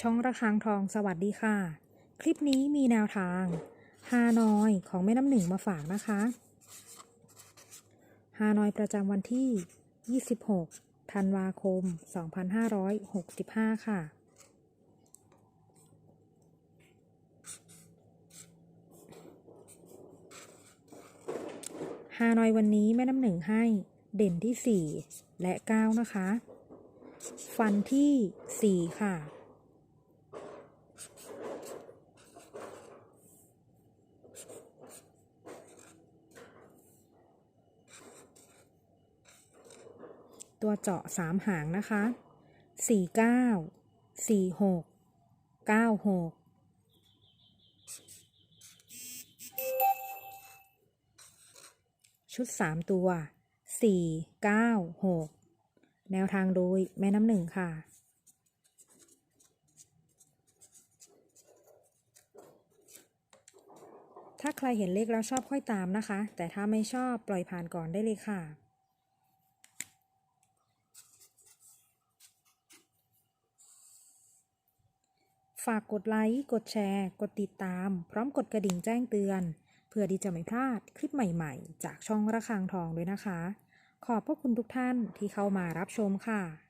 ช่องระฆังทองสวัสดีค่ะ คลิปนี้มีแนวทางฮานอยของแม่น้ำหนึ่งมาฝากนะคะฮานอยประจำวันที่ 26 ธันวาคม 2565 ค่ะ ฮานอยวันนี้แม่น้ำหนึ่งให้เด่นที่ 4 และ 9 นะคะ ฟันที่ 4 ค่ะ ตัวเจาะ3หางนะคะ49 46 96ชุด3ตัว4 9 6แนวทางโดยแม่น้ำหนึ่งค่ะ ถ้าใครเห็นเลขแล้วชอบค่อยตามนะคะ แต่ถ้าไม่ชอบปล่อยผ่านก่อนได้เลยค่ะ ฝากกดไลค์ กดแชร์ กดติดตาม พร้อมกดกระดิ่งแจ้งเตือน เพื่อที่จะไม่พลาดคลิปใหม่ๆ จากช่องระฆังทองด้วยนะคะ ขอบพระคุณทุกท่านที่เข้ามารับชมค่ะ